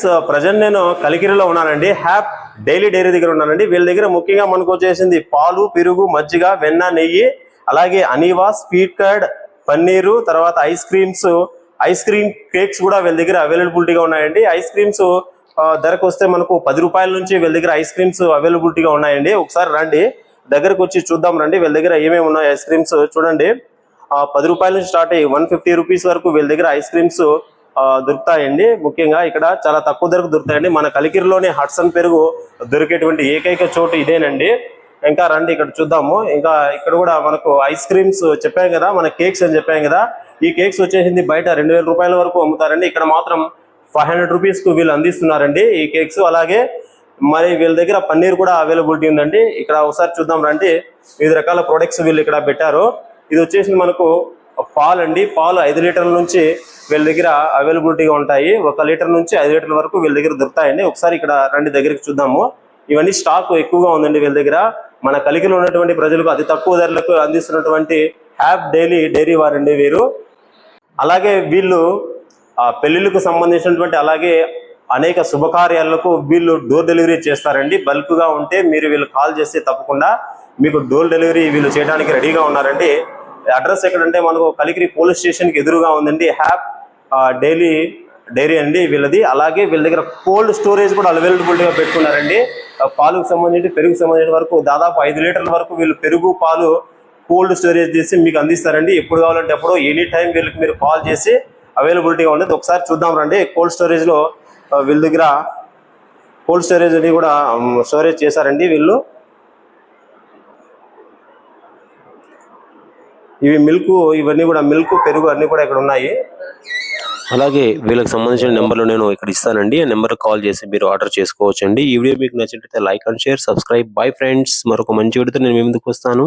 Friends present నేను కలికిరిలో ఉన్నానండి. హ్యాప్ daily dairy దగ్గర ఉన్నానండి. వీళ్ళ దగ్గర ముఖ్యంగా మనకు వచ్చేసింది పాలు పెరుగు మజ్జిగ వెన్న నెయ్యి అలాగే అనీవా స్వీట్ కర్డ్ పన్నీరు తర్వాత ice creams ice cream cakes కూడా వీళ్ళ దగ్గర అవైలబిలిటీగా ఉన్నాయండి. ఐస్ క్రీమ్స్ ధరకు వస్తే మనకు పది రూపాయల నుంచి వీళ్ళ దగ్గర ఐస్ క్రీమ్స్ అవైలబిలిటీగా ఉన్నాయండి. ఒకసారి రండి దగ్గరకు వచ్చి చూద్దాం రండి. వీళ్ళ దగ్గర ఏమేమి ఉన్నాయి ఐస్ క్రీమ్స్ చూడండి. పది రూపాయల నుంచి స్టార్ట్ అయ్యి వన్ ఫిఫ్టీ రూపీస్ వరకు వీళ్ళ దగ్గర ఐస్ క్రీమ్స్ దొరుకుతాయండి. ముఖ్యంగా ఇక్కడ చాలా తక్కువ ధరకు దొరుకుతాయండి. మన కలికిరిలోనే హట్సన్ పెరుగు దొరికేటువంటి ఏకైక చోటు ఇదేనండి. ఇంకా రండి ఇక్కడ చూద్దాము. ఇంకా ఇక్కడ కూడా మనకు ఐస్ క్రీమ్స్ చెప్పాం కదా మన కేక్స్ అని చెప్పాం కదా. ఈ కేక్స్ వచ్చేసింది బయట రెండు వేల రూపాయల వరకు అమ్ముతారండి. ఇక్కడ మాత్రం ఫైవ్ హండ్రెడ్ రూపీస్కు వీళ్ళు అందిస్తున్నారండి ఈ కేక్స్. అలాగే మరి వీళ్ళ దగ్గర పన్నీర్ కూడా అవైలబిలిటీ ఉందండి. ఇక్కడ ఒకసారి చూద్దాం రండి. వివిధ రకాల ప్రొడక్ట్స్ వీళ్ళు ఇక్కడ పెట్టారు. ఇది వచ్చేసి మనకు పాలు అండి పాలు ఐదు లీటర్ల నుంచి వీళ్ళ దగ్గర అవైలబిలిటీగా ఉంటాయి. ఒక లీటర్ నుంచి ఐదు లీటర్ల వరకు వీళ్ళ దగ్గర దొరుకుతాయండి. ఒకసారి ఇక్కడ రండి దగ్గరికి చూద్దాము. ఇవన్నీ స్టాక్ ఎక్కువగా ఉందండి వీళ్ళ దగ్గర. మన కలిగిలో ఉన్నటువంటి ప్రజలకు అతి తక్కువ ధరలకు అందిస్తున్నటువంటి హ్యాప్ డైలీ డైరీ వారండి వీరు. అలాగే వీళ్ళు పెళ్ళిళ్ళకు సంబంధించినటువంటి అలాగే అనేక శుభకార్యాలకు వీళ్ళు డోర్ డెలివరీ చేస్తారండి. బల్క్గా ఉంటే మీరు వీళ్ళు కాల్ చేస్తే తప్పకుండా మీకు డోర్ డెలివరీ వీళ్ళు చేయడానికి రెడీగా ఉన్నారండి. అడ్రస్ ఎక్కడంటే మనకు కలికిరి పోలీస్ స్టేషన్కి ఎదురుగా ఉందండి. హ్యాప్ డైలీ డైరీ అండి వీళ్ళది. అలాగే వీళ్ళ దగ్గర కోల్డ్ స్టోరేజ్ కూడా అవైలబిలిటీగా పెట్టుకున్నారండి. పాలకు సంబంధించి పెరుగు సంబంధించిన వరకు దాదాపు ఐదు లీటర్ల వరకు వీళ్ళు పెరుగు పాలు కోల్డ్ స్టోరేజ్ చేసి మీకు అందిస్తారండి. ఎప్పుడు కావాలంటే ఎప్పుడు ఎనీ టైం వీళ్ళకి మీరు కాల్ చేసి అవైలబిలిటీగా ఉండదు. ఒకసారి చూద్దాం రండి. కోల్డ్ స్టోరేజ్లో వీళ్ళ దగ్గర కోల్డ్ స్టోరేజ్ అని కూడా స్టోరేజ్ చేశారండి వీళ్ళు. ఇవి మిల్క్ ఇవన్నీ కూడా మిల్క్ పెరుగు అన్ని కూడా ఇక్కడ ఉన్నాయి. అలాగే వీళ్ళకి సంబంధించిన నెంబర్లు నేను ఇక్కడ ఇస్తానండి. ఆ నెంబర్ కాల్ చేసి మీరు ఆర్డర్ చేసుకోవచ్చు అండి ఈ వీడియో మీకు నచ్చినట్లయితే like and share subscribe. Bye friends మరొక మంచి వీడియోతో నేను మీ ముందుకు వస్తాను.